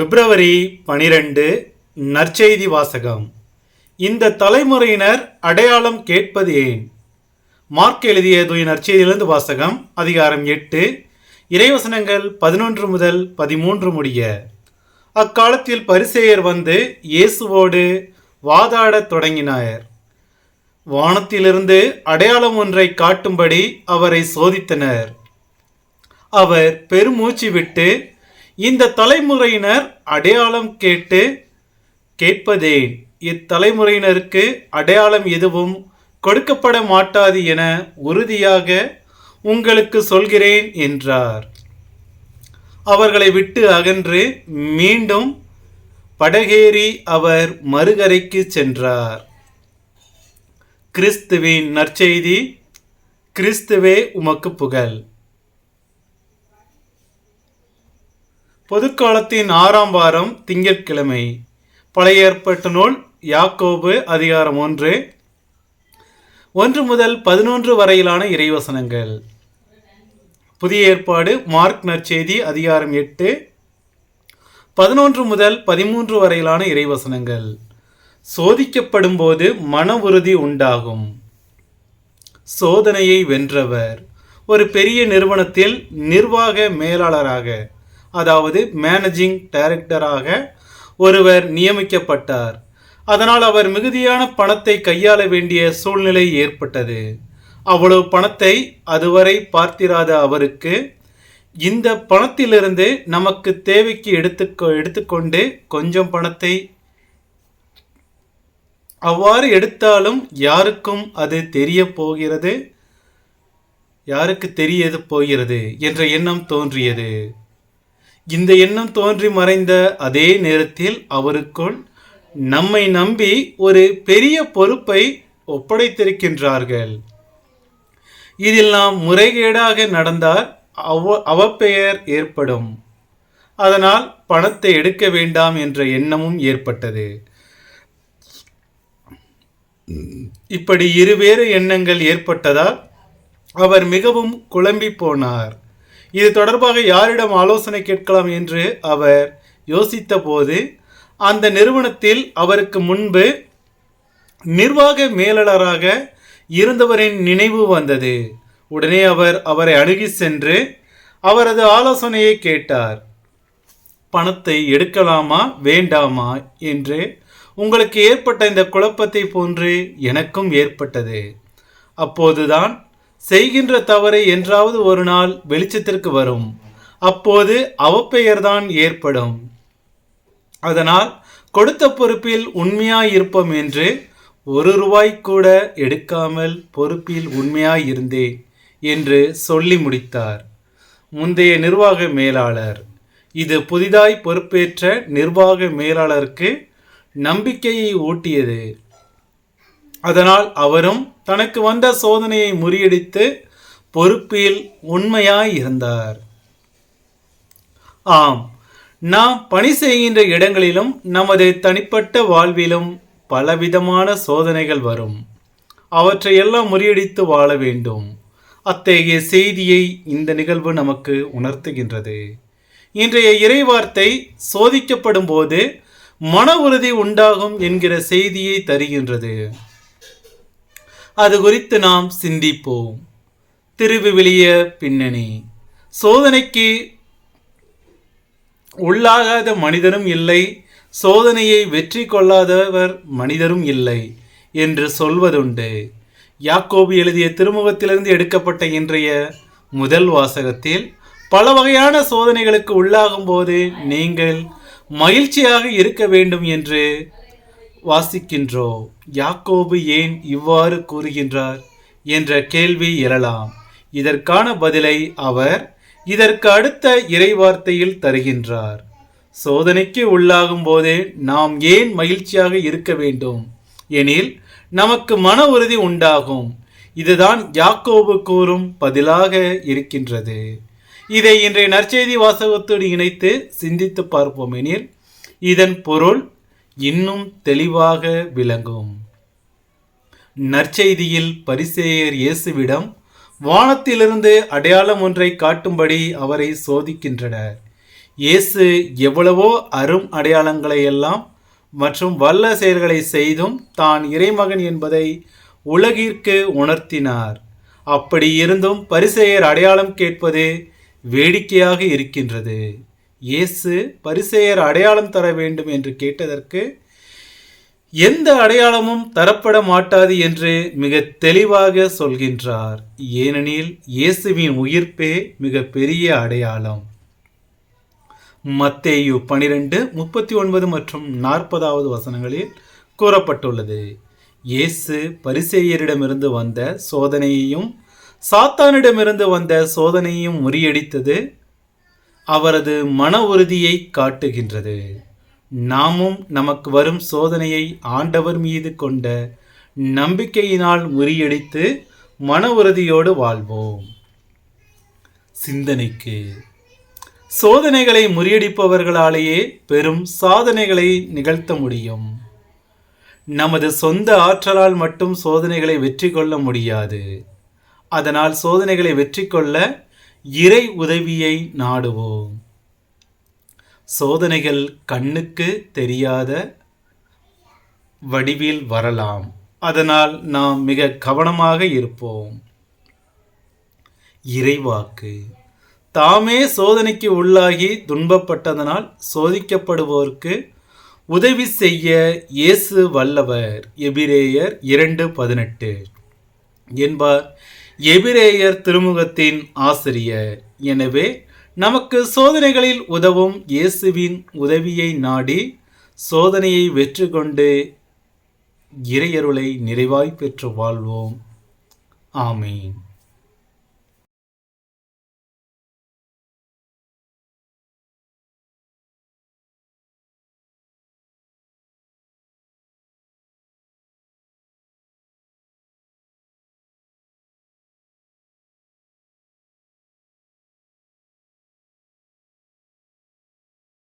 பிப்ரவரி பனிரெண்டு நற்செய்தி வாசகம். இந்த தலைமுறையினர் அடையாளம் கேட்பது ஏன்? மார்க் எழுதிய தூய நற்செய்தியிலிருந்து வாசகம் அதிகாரம் எட்டு இறைவசனங்கள் பதினொன்று முதல் பதிமூன்று முடிய. அக்காலத்தில் பரிசேயர் வந்து இயேசுவோடு வாதாடத் தொடங்கினார். வானத்திலிருந்து அடையாளம் ஒன்றை காட்டும்படி அவரை சோதித்தனர். அவர் பெருமூச்சு விட்டு இந்த தலைமுறையினர் அடையாளம் கேட்டு கேட்பதேன். இத்தலைமுறையினருக்கு அடையாளம் எதுவும் கொடுக்கப்பட மாட்டாது என உறுதியாக உங்களுக்கு சொல்கிறேன் என்றார். அவர்களை விட்டு அகன்று மீண்டும் படகேறி அவர் மறுகரைக்கு சென்றார். கிறிஸ்துவின் நற்செய்தி கிறிஸ்துவே உமக்கு புகழ். பொதுக்காலத்தின் ஆறாம் வாரம் திங்கட்கிழமை. பழைய ஏற்பட்ட நூல் யாக்கோபு அதிகாரம் ஒன்று. ஒன்று முதல் பதினொன்று வரையிலான இறைவசனங்கள். புதிய ஏற்பாடு மார்க் நற்செய்தி அதிகாரம் எட்டு. பதினொன்று முதல் பதிமூன்று வரையிலான இறைவசனங்கள். சோதிக்கப்படும் போது மன உறுதி உண்டாகும். சோதனையை வென்றவர். ஒரு பெரிய நிறுவனத்தில் நிர்வாக மேலாளராக அதாவது மேனேஜிங் டைரக்டராக ஒருவர் நியமிக்கப்பட்டார். அதனால் அவர் மிகுதியான பணத்தை கையாள வேண்டிய சூழ்நிலை ஏற்பட்டது. அவ்வளவு பணத்தை அதுவரை பார்த்திராத அவருக்கு இந்த பணத்திலிருந்து நமக்கு தேவைக்கு எடுத்துக்கொ எடுத்துக்கொண்டு கொஞ்சம் பணத்தை அவ்வாறு எடுத்தாலும் யாருக்கும் அது தெரிய போகிறது? யாருக்கு தெரியது போகிறது? என்ற எண்ணம் தோன்றியது. இந்த எண்ணம் தோன்றி மறைந்த அதே நேரத்தில் அவருக்குள் நம்மை நம்பி ஒரு பெரிய பொறுப்பை ஒப்படைத்திருக்கின்றார்கள். இதில் நாம் முறைகேடாக நடந்தால் அவ அவப்பெயர் ஏற்படும். அதனால் பணத்தை எடுக்க வேண்டாம் என்ற எண்ணமும் ஏற்பட்டது. இப்படி இருவேறு எண்ணங்கள் ஏற்பட்டதால் அவர் மிகவும் குழம்பி போனார். இது தொடர்பாக யாரிடம் ஆலோசனை கேட்கலாம் என்று அவர் யோசித்தபோது அந்த நிறுவனத்தில் அவருக்கு முன்பு நிர்வாக மேலாளராக இருந்தவரின் நினைவு வந்தது. உடனே அவர் அவரை அணுகி சென்று அவரது ஆலோசனையை கேட்டார். பணத்தை எடுக்கலாமா வேண்டாமா? என்று உங்களுக்கு ஏற்பட்ட இந்த குழப்பத்தை போன்று எனக்கும் ஏற்பட்டது. அப்போதுதான் செய்கின்ற தவறு என்றாவது ஒரு நாள் வெளிச்சத்திற்கு வரும். அப்போது அவப்பெயர்தான் ஏற்படும். அதனால் கொடுத்த பொறுப்பில் உண்மையாயிருப்போம் என்று ஒரு ரூபாய் கூட எடுக்காமல் பொறுப்பில் உண்மையாயிருந்தேன் என்று சொல்லி முடித்தார். முந்தைய நிர்வாக மேலாளர். இது புதிதாய் பொறுப்பேற்ற நிர்வாக மேலாளருக்கு நம்பிக்கையை ஊட்டியது. அதனால் அவரும் தனக்கு வந்த சோதனையை முறியடித்து பொறுப்பில் உண்மையாய் இருந்தார். ஆம் நாம் பணி செய்கின்ற இடங்களிலும் நமது தனிப்பட்ட வாழ்விலும் பலவிதமான சோதனைகள் வரும். அவற்றை எல்லாம் முறியடித்து வாழ வேண்டும். அத்தகைய செய்தியை இந்த நிகழ்வு நமக்கு உணர்த்துகின்றது. இன்றைய இறைவார்த்தை சோதிக்கப்படும் போது மன உறுதி உண்டாகும் என்கிற செய்தியை தருகின்றது. அது குறித்து நாம் சிந்திப்போம். திருவிவிலிய பின்னணி. சோதனைக்கு உள்ளாகாத மனிதரும் இல்லை. சோதனையை வெற்றி கொள்ளாதவர் மனிதரும் இல்லை என்று சொல்வதுண்டு. யாக்கோபு எழுதிய திருமுகத்திலிருந்து எடுக்கப்பட்ட இன்றைய முதல் வாசகத்தில் பல வகையான சோதனைகளுக்கு உள்ளாகும் போது நீங்கள் மகிழ்ச்சியாக இருக்க வேண்டும் என்று வாசிக்கின்றோம் யாக்கோபு ஏன் இவ்வாறு கூறுகின்றார்? என்ற கேள்வி எழலாம். இதற்கான பதிலை அவர் இதற்கு அடுத்த இறைவார்த்தையில் தருகின்றார். சோதனைக்கு உள்ளாகும் போதே நாம் ஏன் மகிழ்ச்சியாக இருக்க வேண்டும்? எனில் நமக்கு மன உறுதி உண்டாகும். இதுதான் யாக்கோபு கூறும் பதிலாக இருக்கின்றது. இதை இன்றைய நற்செய்தி வாசகத்தோடு இணைத்து சிந்தித்து பார்ப்போம் எனில் இதன் பொருள் இன்னும் தெளிவாக விளங்கும். நற்செய்தியில் பரிசேயர் இயேசுவிடம் வானத்திலிருந்து அடையாளம் ஒன்றை காட்டும்படி அவரை சோதிக்கின்றனர். இயேசு எவ்வளவோ அரும் அடையாளங்களை எல்லாம் மற்றும் வல்ல செயல்களை செய்தும் தான் இறைமகன் என்பதை உலகிற்கு உணர்த்தினார். அப்படி இருந்தும் பரிசெயர் அடையாளம் கேட்பது வேடிக்கையாக இருக்கின்றது. இயேசு பரிசேயர் அடையாளம் தர வேண்டும் என்று கேட்டதற்கு எந்த அடையாளமும் தரப்பட மாட்டாது என்று மிக தெளிவாக சொல்கின்றார். ஏனெனில் இயேசுவின் உயிர்ப்பே மிக பெரிய அடையாளம். மத்தேயு பனிரெண்டு முப்பத்தி ஒன்பது மற்றும் நாற்பதாவது வசனங்களில் கூறப்பட்டுள்ளது. இயேசு பரிசேயரிடமிருந்து வந்த சோதனையையும் சாத்தானிடமிருந்து வந்த சோதனையையும் முறியடித்தது. அவரது மன உறுதியை காட்டுகின்றது. நாமும் நமக்கு வரும் சோதனையை ஆண்டவர் மீது கொண்ட நம்பிக்கையினால் முறியடித்து மன உறுதியோடு வாழ்வோம். சிந்தனைக்கு. சோதனைகளை முறியடிப்பவர்களாலேயே பெரும் சாதனைகளை நிகழ்த்த முடியும். நமது சொந்த ஆற்றலால் மட்டும் சோதனைகளை வெற்றி கொள்ள முடியாது. அதனால் சோதனைகளை வெற்றி கொள்ள இறை உதவியை நாடுவோம். சோதனைகள் கண்ணுக்கு தெரியாத வடிவில் வரலாம். அதனால் நாம் மிக கவனமாக இருப்போம். இறைவாக்கு. தாமே சோதனைக்கு உள்ளாகி துன்பப்பட்டதனால் சோதிக்கப்படுவோருக்கு உதவி செய்ய இயேசு வல்லவர். எபிரேயர் இரண்டு பதினெட்டு. என்பார். எபிரேயர் திருமுகத்தின் ஆசிரியர் எனவே நமக்கு சோதனைகளில் உதவும் இயேசுவின் உதவியை நாடி சோதனையை வெற்றி கொண்டு இறையருளை நிறைவாய் பெற்று வாழ்வோம். ஆமீன்.